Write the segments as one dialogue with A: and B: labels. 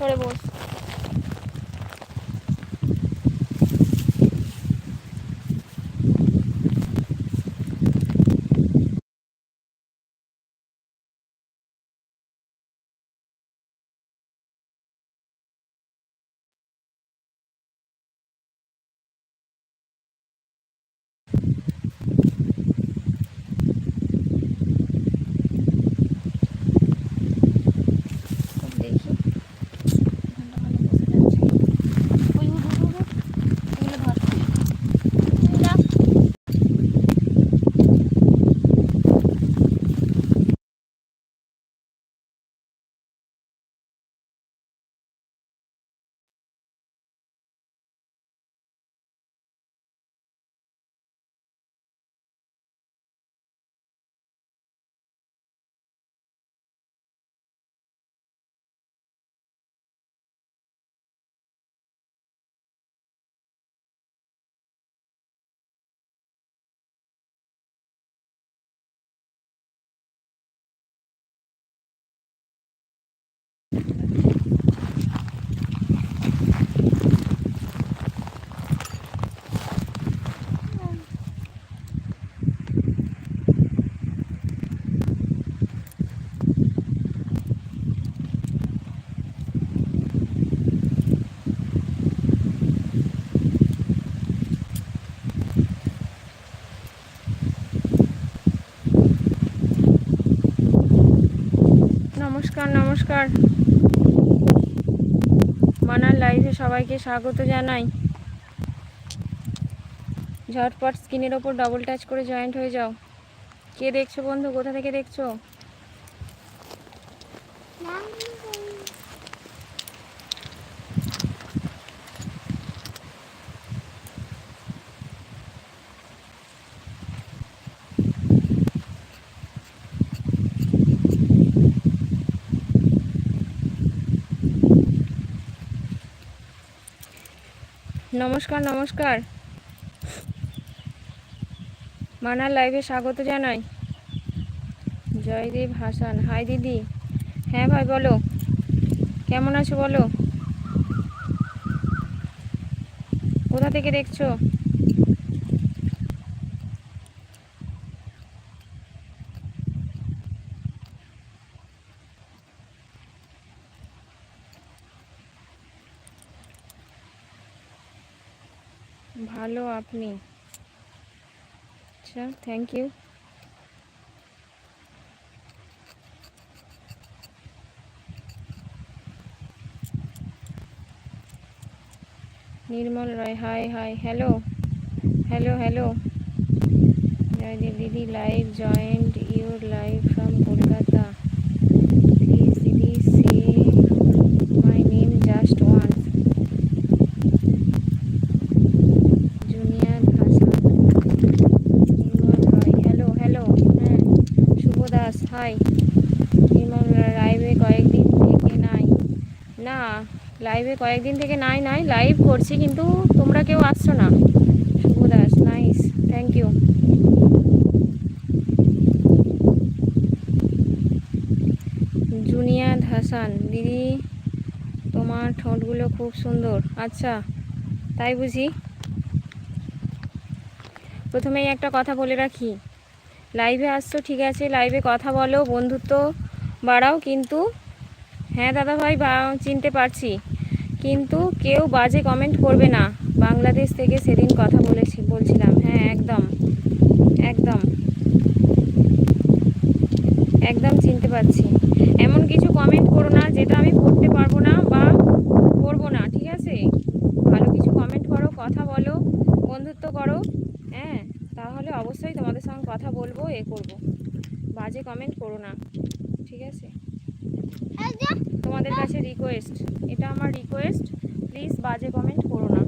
A: করে বস মানার লাইফে সবাইকে স্বাগত জানাই। ঝটপট স্ক্রিনের ওপর ডবল টাচ করে জয়েন্ট হয়ে যাও। কে দেখছ বন্ধু? কোথা থেকে দেখছ? নমস্কার নমস্কার। মানার লাইভে স্বাগত জানাই। জয়দেব হাসান। হাই দিদি। হ্যাঁ ভাই, বলো। কেমন আছো বলো? কোথা থেকে দেখছ? ভালো আপনি। আচ্ছা thank you Nirmal Roy hi hi hello hello hello Joydeb দিদি live joined your live from Kolkata please দিদি say my name just once Junaid Hasan Nirmal Roy hello hello হ্যাঁ শুভ দাস হাই নির্মল রায় লাইভে কয়েকদিন থেকে নাই না লাইভে কয়েকদিন থেকে নাই নাই লাইভ করছি, কিন্তু তোমরা কেউ আসছো না। Shubho Das nice thank you Junaid Hasan, দিদি, তোমার ঠোঁটগুলো খুব সুন্দর। আচ্ছা তাই বুঝি? প্রথমেই একটা কথা বলে রাখি। লাইভে আসছো, ঠিক আছে লাইভে কথা বলো, বন্ধুত্ব বাড়াও, কিন্তু হ্যাঁ দাদা ভাই চিনতে পারছি। কিন্তু কেউ বাজে কমেন্ট করবে না। বাংলাদেশ থেকে সেদিন কথা বলেছি, বলছিলাম হ্যাঁ একদম একদম একদম চিনতে পারছি। এমন কিছু কমেন্ট করো না যেটা আমি পড়তে পারব না বা করব না, ঠিক আছে? ভালো কিছু কমেন্ট করো, কথা বলো, বন্ধুত্ব করো হ্যাঁ তাহলে অবশ্যই তোমাদের সঙ্গে কথা বলব, এ করব। বাজে কমেন্ট করো না, ঠিক আছে? তোমাদের কাছে রিকোয়েস্ট এটা আমার রিকোয়েস্ট প্লিজ বাজে কমেন্ট করো না।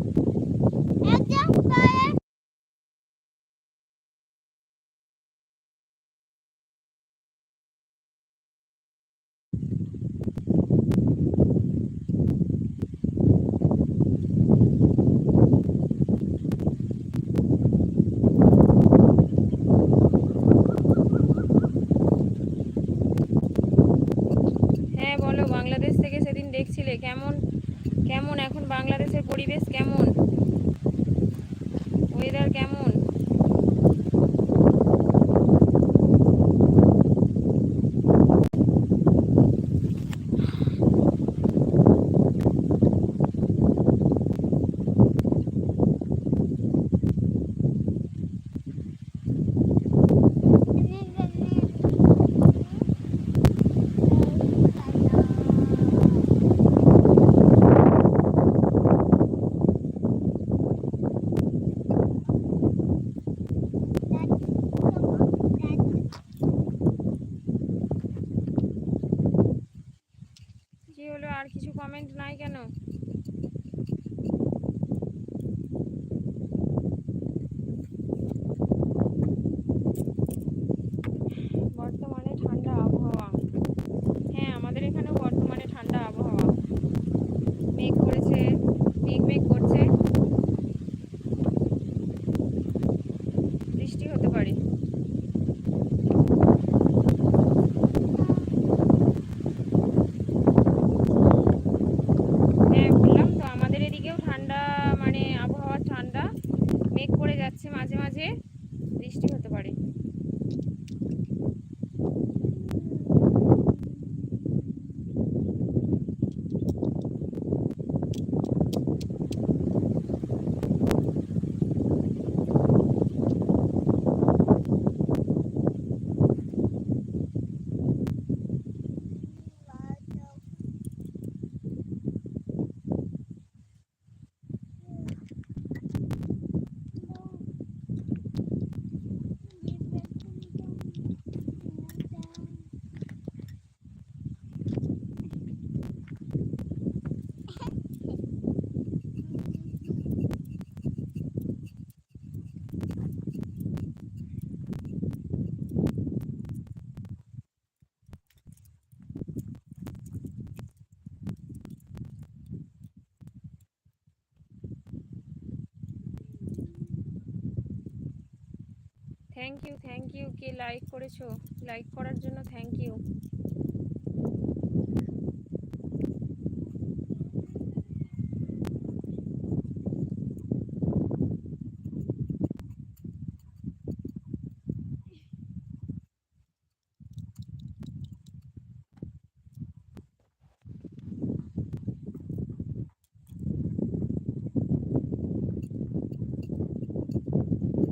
A: থ্যাংক ইউ থ্যাংক ইউ কে লাইক করেছ? লাইক করার জন্য থ্যাংক ইউ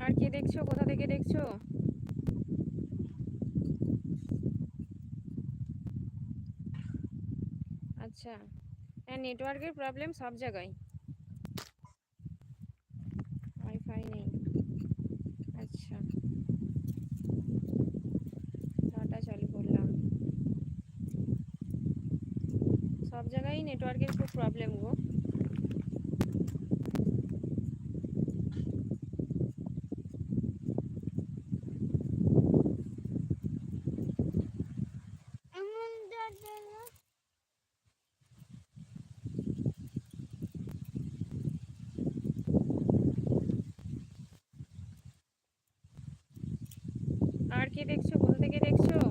A: আর কে দেখছ? কোথা থেকে দেখছ? আচ্ছা। হ্যাঁ নেটওয়ার্কের প্রবলেম সব জায়গায় ওয়াইফাই নেই আচ্ছা ডাটা চালু করলাম সব জায়গায় নেটওয়ার্কের খুব প্রবলেম গো আর কে দেখছ কোথা থেকে দেখছ?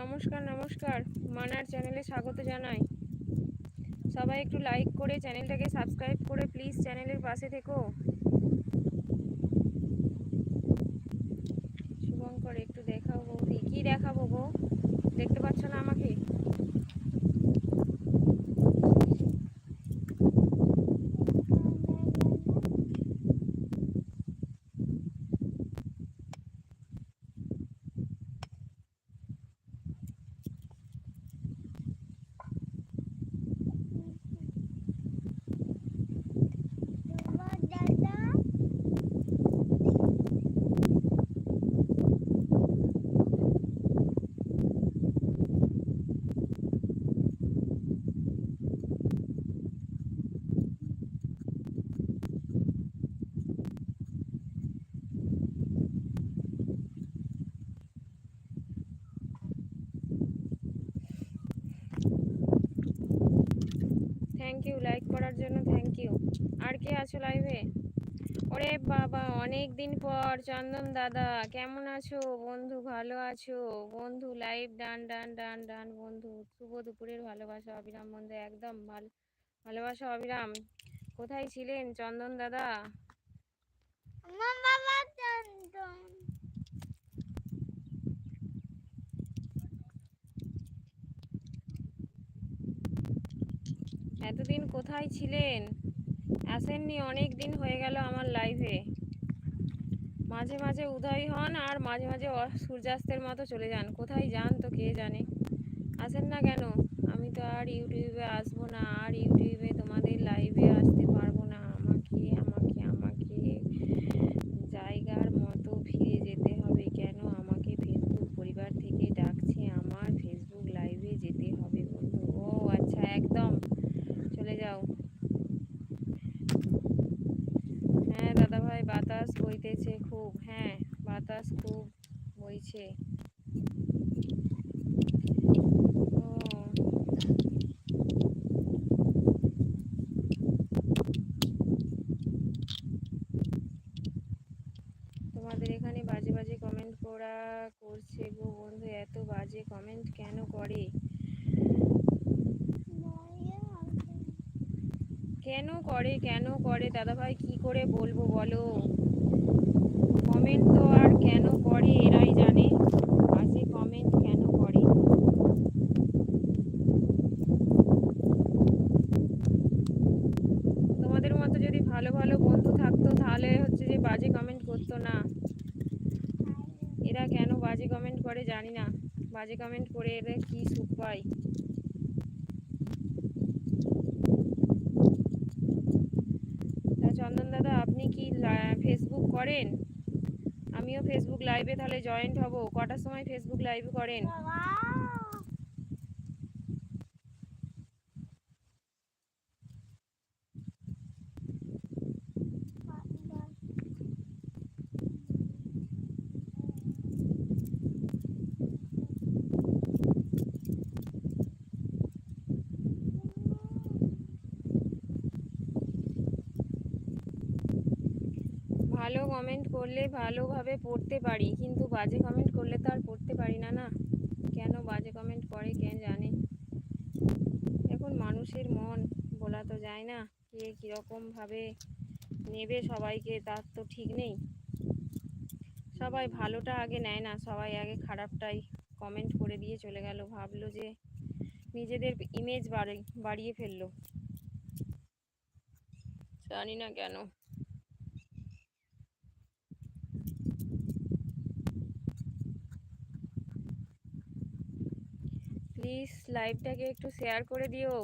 A: নমস্কার নমস্কার। মানার চ্যানেলে স্বাগত জানাই। সবাই একটু লাইক করে চ্যানেলটাকে সাবস্ক্রাইব করে প্লিজ চ্যানেলের পাশে থেকো। শুভঙ্কর, একটু দেখাবো কি দেখাবো গো? দেখতে পাচ্ছ না আমাকে? লাইক করার জন্য থ্যাংক ইউ আর কে আছো লাইভে ওরে বাবা অনেক দিন পর, চন্দন দাদা, কেমন আছো? বন্ধু ভালো আছো? বন্ধু লাইভ ডান ডান ডান ডান, বন্ধু। শুভ দুপুরের ভালোবাসা, অবিরাম বন্ধু, একদম ভালো, ভালোবাসা, অবিরাম। কোথায় ছিলেন চন্দন দাদা?
B: চন্দন।
A: এতদিন কোথায় ছিলেন? আসেননি, অনেক দিন হয়ে গেল আমার লাইভে মাঝে মাঝে উদয় হন আর মাঝে মাঝে সূর্যাস্তের মতো চলে যান। কোথায় যান তো কে জানে? আসেন না কেন? আমি তো আর ইউটিউবে আসব না, আর ইউটিউবে তোমাদের লাইভে আসতে পারব না আমাকে আমাকে আমাকে জায়গার মতো ফিরে যেতে হবে কেন আমাকে ফেসবুক পরিবার থেকে ডাকছে আমার ফেসবুক লাইভে যেতে হবে বন্ধু ও আচ্ছা একদম চলে যাও হ্যাঁ দাদা ভাই বাতাস বইতেছে খুব হ্যাঁ বাতাস খুব বইছে ও তোমাদের এখানে বাজে বাজে কমেন্ট করা করছে গো বন্ধু? এত বাজে কমেন্ট কেন করে? কেন করে? কেন করে? দাদা ভাই কি করে বলব বলো? কমেন্ট তো আর কেন করে? এরাই জানে। বাজে কমেন্ট কেন করে তোমাদের মতো যদি ভালো ভালো বন্ধু থাকতো তাহলে হচ্ছে যে বাজে কমেন্ট করতো না এরা কেন বাজে কমেন্ট করে জানি না। বাজে কমেন্ট করে এলে কি সুখ পাই? তা চন্দন দাদা, আপনি কি ফেসবুক করেন? আমিও ফেসবুক লাইভে তাহলে জয়েন্ট হব। কটার সময় ফেসবুক লাইভ করেন
B: বাবা
A: ভালো কমেন্ট করলে ভালোভাবে পড়তে পারি, কিন্তু বাজে কমেন্ট করলে তো আর পড়তে পারি না না? কেন বাজে কমেন্ট করে কে জানে? এখন মানুষের মন, বলা তো যায় না, কে কীরকমভাবে নেবে সবাইকে, তার তো ঠিক নেই। সবাই ভালোটা আগে নেয় না, সবাই আগে খারাপটাই কমেন্ট করে দিয়ে চলে গেল, ভাবলো যে নিজেদের ইমেজ বাড়ি, বাড়িয়ে ফেলল। জানি না কেন। প্লিজ লাইভটাকে একটু শেয়ার করে দিও।